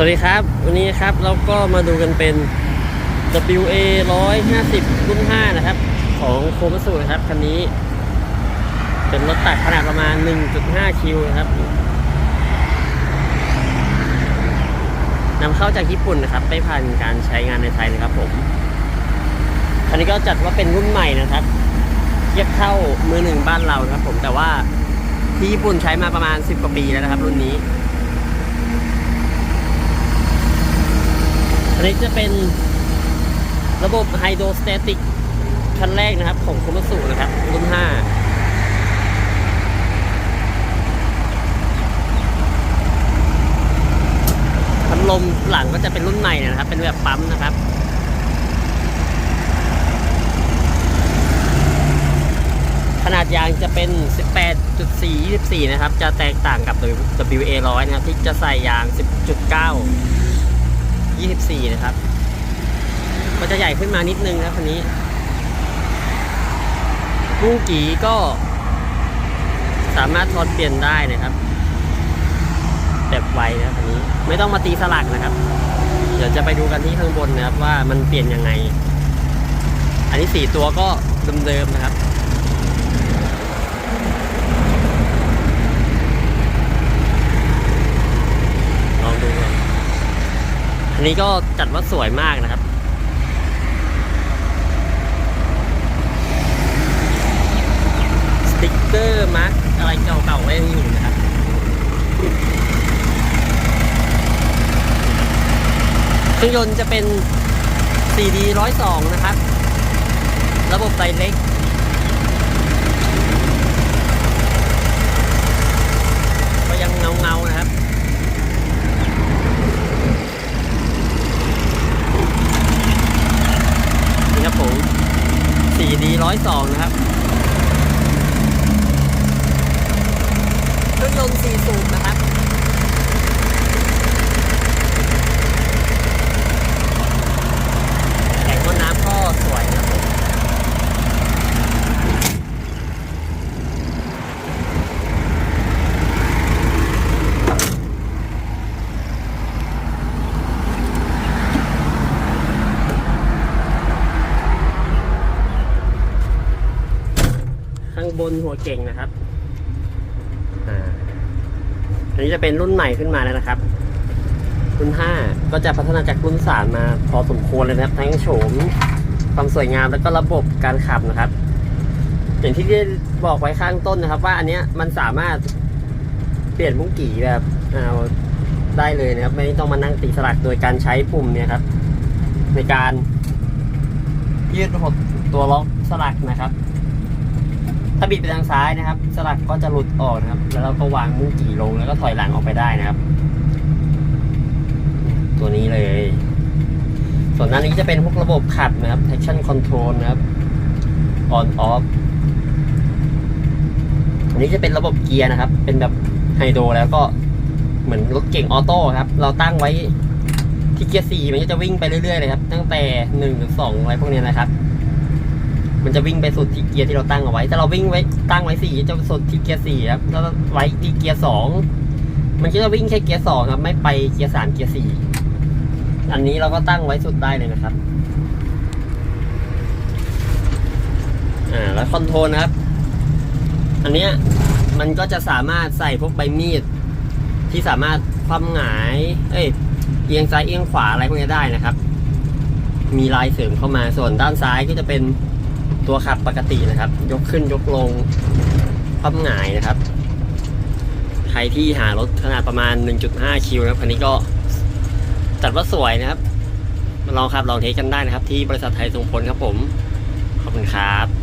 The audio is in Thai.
สวัสดีครับ วันนี้ครับเราก็มาดูกันเป็น WA 150 รุ่น 5 นะครับ ของโคมัสุนะครับคันนี้ เป็นรถตักขนาดประมาณ 1.5 คิวนะครับนำเข้าจากญี่ปุ่นนะครับ ไม่ผ่านการใช้งานในไทยนะครับผม คันนี้ก็จัดว่าเป็นรุ่นใหม่นะครับ เทียบเท่ามือหนึ่งบ้านเรานะครับผมแต่ว่าที่ญี่ปุ่นใช้มาประมาณ 10 กว่าปีแล้วนะครับ รุ่นนี้ อันนี้จะเป็นระบบไฮโดรสเตติกคันแรกนะครับ ของโคมัสุนะครับ รุ่น 5พัดลมหลังก็จะเป็นรุ่นใหม่นะครับ เป็นแบบปั๊มนะครับ ขนาดยางจะเป็น 18.4 24 นะครับ จะแตกต่างกับ WA 100 นะครับ ที่จะใส่ยาง 10.9 24 นะครับ ก็จะใหญ่ขึ้นมานิดนึงนะครับคันนี้กุ้งกีก็สามารถทอนเปลี่ยนได้นะครับแบบไวนะครับคันนี้ไม่ต้องมาตีสลักนะครับ เดี๋ยวจะไปดูกันที่ข้างบนนะครับว่ามันเปลี่ยนยังไง อันนี้สี่ตัวก็เดิมๆนะครับ ลองดูครับ อันนี้ก็จัดว่าสวยมากนะครับ สติ๊กเกอร์มาร์กอะไรเก่าๆก็ยังอยู่นะครับเครื่องยนต์จะเป็น 4D 102 นะครับ ระบบไดเล็กยังเงาๆนะครับ นี่ครับผม 4D 102 นะครับ เครื่องยนต์ 4สูบนะครับ แข็งต้นน้ำก็สวยนะครับผม ข้าง บนหัวเก่งนะครับอ่าอันนี้จะเป็นรุ่นใหม่ขึ้นมาแล้วนะครับ รุ่น 5 ก็จะพัฒนาจากรุ่น 3 มาพอสมควรเลยนะครับ ทั้งโฉมความสวยงามแล้วก็ระบบการขับนะครับ อย่างที่ได้บอกไว้ข้างต้นนะครับ ว่าอันเนี้ยมันสามารถเปลี่ยนมุ้งกี่แบบเอาได้เลยนะครับ ไม่ต้องมานั่งตีสลักโดยการใช้ปุ่มเนี่ยครับ ในการยืดหดตัวล็อกสลักนะครับ ถ้าบิดไปทางซ้ายนะครับ สลักก็จะหลุดออกนะครับ แล้วเราก็วางมุ้งกี่ลงแล้วก็ถอยหลังออกไปได้นะครับ ตัวนี้เลย ส่วนด้านนี้จะเป็นพวกระบบขับนะครับ traction control นะครับ on off อันนี้จะเป็นระบบเกียร์นะครับ เป็นแบบไฮโดรแล้วก็เหมือนรถเก่งออโต้ครับ เราตั้งไว้ที่เกียร์สี่มันก็จะวิ่งไปเรื่อยๆเลยครับ ตั้งแต่หนึ่งถึงสองอะไรพวกนี้นะครับ มันจะวิ่งไปสุดที่เกียร์ที่เราตั้งเอาไว้ แต่เราวิ่งไว้ตั้งไว้สี่จะสุดที่เกียร์สี่ครับถ้าไว้ที่เกียร์สองมันก็จะวิ่งแค่เกียร์สองครับ ไม่ไปเกียร์สามเกียร์สี่อันนี้เราก็ตั้งไว้สุดได้เลยนะครับ อ่า แล้วคอนโทรลนะครับ อันเนี้ยมันก็จะสามารถใส่พวกใบมีด ที่สามารถคว่ำหงาย เอ้ย เอียงซ้ายเอียงขวาอะไรพวกนี้ได้นะครับ มีลายเสริมเข้ามา ส่วนด้านซ้ายก็จะเป็น ตัวขับปกตินะครับ ยกขึ้นยกลงคว่ำหงายนะครับ ใครที่หารถขนาดประมาณ 1.5 คิวนะครับคันนี้ก็จัดว่าสวยนะครับ มาลองขับลองเทสกันได้นะครับ ที่บริษัทไทยทรงพลครับผม ขอบคุณครับ